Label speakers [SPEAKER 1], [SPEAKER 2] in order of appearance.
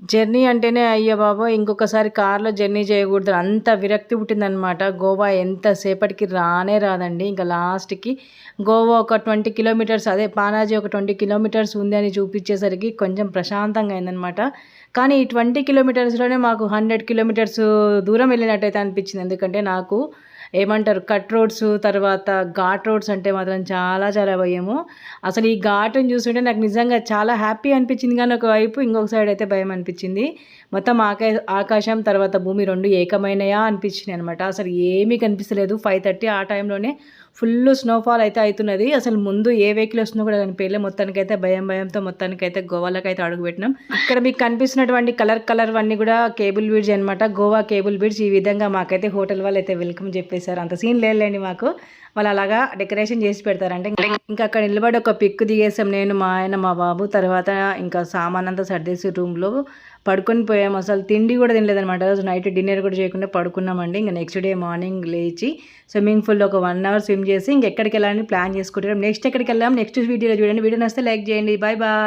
[SPEAKER 1] Journey అంటేనే అయ్యో బాబా ఇంకొకసారి కార్లో జర్నీ చేయకూడదు. అంత విరక్తి పుట్టిందనమాట గోవా ఎంతసేపటికి రానే రాదండి. ఇంకా లాస్ట్కి గోవా ఒక ట్వంటీ కిలోమీటర్స్ అదే పానాజీ ఒక ట్వంటీ కిలోమీటర్స్ ఉంది అని చూపించేసరికి కొంచెం ప్రశాంతంగా అయిందనమాట కానీ ఈ ట్వంటీ కిలోమీటర్స్లోనే మాకు హండ్రెడ్ కిలోమీటర్స్ దూరం వెళ్ళినట్టయితే అనిపించింది. ఎందుకంటే నాకు ఏమంటారు కట్ రోడ్స్ తర్వాత ఘాట్ రోడ్స్ అంటే మాత్రం చాలా చాలా భయము. అసలు ఈ ఘాట్ని చూస్తుంటే నాకు నిజంగా చాలా హ్యాపీ అనిపించింది. కానీ ఒకవైపు ఇంకొక సైడ్ అయితే భయం అనిపించింది మొత్తం ఆకా ఆకాశం తర్వాత భూమి రెండు ఏకమైనయా అనిపించింది అనమాట అసలు ఏమీ కనిపిస్తలేదు. ఫైవ్ థర్టీ ఆ టైంలోనే ఫుల్ స్నోఫాల్ అయితే అవుతున్నది. అసలు ముందు ఏ వెహికల్ వస్తుందో కూడా కనిపించలే మొత్తానికి అయితే భయం భయంతో మొత్తానికి అయితే గోవాలకు అయితే అడుగుపెట్టినాం ఇక్కడ మీకు కనిపిస్తున్నటువంటి కలర్ కలర్ అన్నీ కూడా కేబుల్ బ్రిడ్జ్ అనమాట గోవా కేబుల్ బ్రిడ్జ్ ఈ విధంగా మాకైతే హోటల్ వాళ్ళు అయితే వెల్కమ్ చెప్పేశారు. అంత సీన్ లేదులేండి మాకు. వాళ్ళు అలాగా డెకరేషన్ చేసి పెడతారంటే ఇంకా అక్కడ నిలబడి ఒక పిక్ దిగేసాం నేను మా ఆయన మా బాబు తర్వాత ఇంకా సామాన్ అంతా సర్దేసి రూమ్లో పడుకొని పోయాం. అసలు తిండి కూడా తినలేదనమాట రోజు నైట్ డిన్నర్ కూడా చేయకుండా పడుకున్నామండి. ఇంకా నెక్స్ట్ డే మార్నింగ్ లేచి స్విమ్మింగ్ పూల్లో ఒక వన్ అవర్ స్విమ్ చేసి ఇంకెక్కడికి వెళ్ళాలని ప్లాన్ చేసుకుంటాం నెక్స్ట్ ఎక్కడికి వెళ్ళాం నెక్స్ట్ వీడియోలో చూడండి. వీడియో నస్తే లైక్ చేయండి. Bye bye